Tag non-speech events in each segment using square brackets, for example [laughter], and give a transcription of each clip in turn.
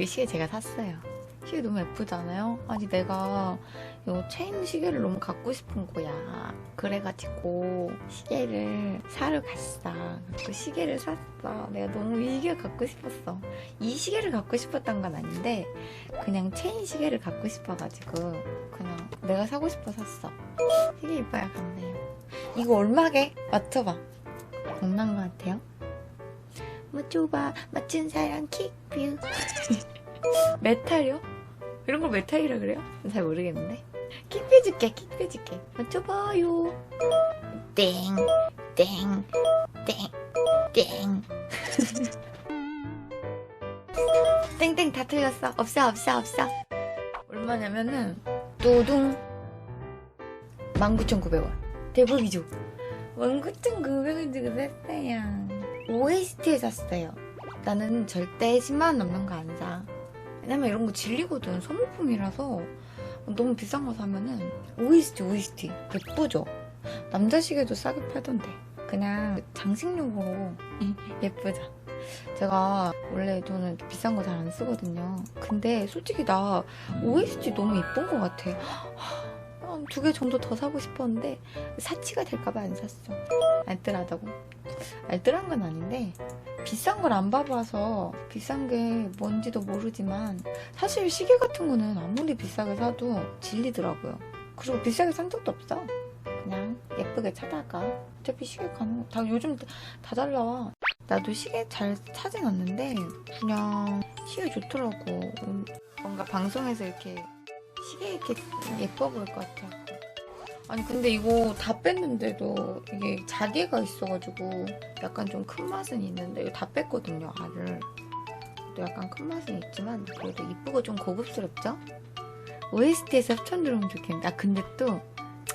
이 시계 제가 샀어요. 시계 너무 예쁘잖아요? 아니 내가 이 체인 시계를 너무 갖고 싶은 거야. 그래가지고 시계를 사러 갔어. 그 시계를 샀어. 내가 너무 이 시계 갖고 싶었어. 이 시계를 갖고 싶었던 건 아닌데 그냥 체인 시계를 갖고 싶어가지고 그냥 내가 사고 싶어 샀어. 시계 이뻐야 간대요. 이거 얼마게? 맞춰봐. 얼마인 것 같아요? 맞춰봐. 맞춘 사람 킥뷰. 메탈이요? 이런 걸 메탈이라 그래요? 잘 모르겠는데. 킥 빼줄게, 킥 빼줄게. 맞춰봐요. 땡, 땡, 땡, 땡. [laughs] 땡땡 다 틀렸어. 없어, 없어, 없어. 얼마냐면은, 또둥. 19,900원. 대박이죠? 19,900원 주고 샀어요. OST에 샀어요. 나는 절대 10만원 넘는 거 안 사. 왜냐면 이런 거 질리거든. 소모품이라서. 너무 비싼 거 사면은 OST, OST. 예쁘죠? 남자 시계도 싸게 팔던데. 그냥 장식용으로 [laughs] 예쁘죠? 제가 원래 저는 비싼 거 잘 안 쓰거든요. 근데 솔직히 나 OST 너무 예쁜 것 같아. 두 개 정도 더 사고 싶었는데 사치가 될까봐 안 샀어. 알뜰하다고? 알뜰한 건 아닌데 비싼 걸 안 봐봐서 비싼 게 뭔지도 모르지만 사실 시계 같은 거는 아무리 비싸게 사도 질리더라고요. 그리고 비싸게 산 적도 없어. 그냥 예쁘게 사다가 어차피 시계 가는 거다 요즘 다 잘 나와. 나도 시계 잘 사진 않는데 그냥 시계 좋더라고. 음, 뭔가 방송에서 이렇게 시계 이렇게 예뻐 보일 것 같아. 아니 근데 이거 다 뺐는데도 이게 자개가 있어가지고 약간 좀 큰 맛은 있는데 이거 다 뺐거든요 알을 또 약간 큰 맛은 있지만 그래도 이쁘고 좀 고급스럽죠? OST에서 협찬 들어오면 좋겠는데 아 근데 또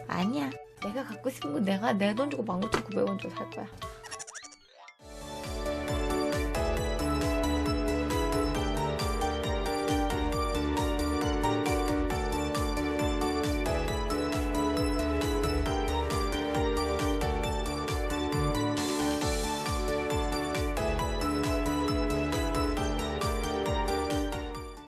아니야 내가 갖고 싶은 건 내가 내 돈 주고 19,900원 주고 살 거야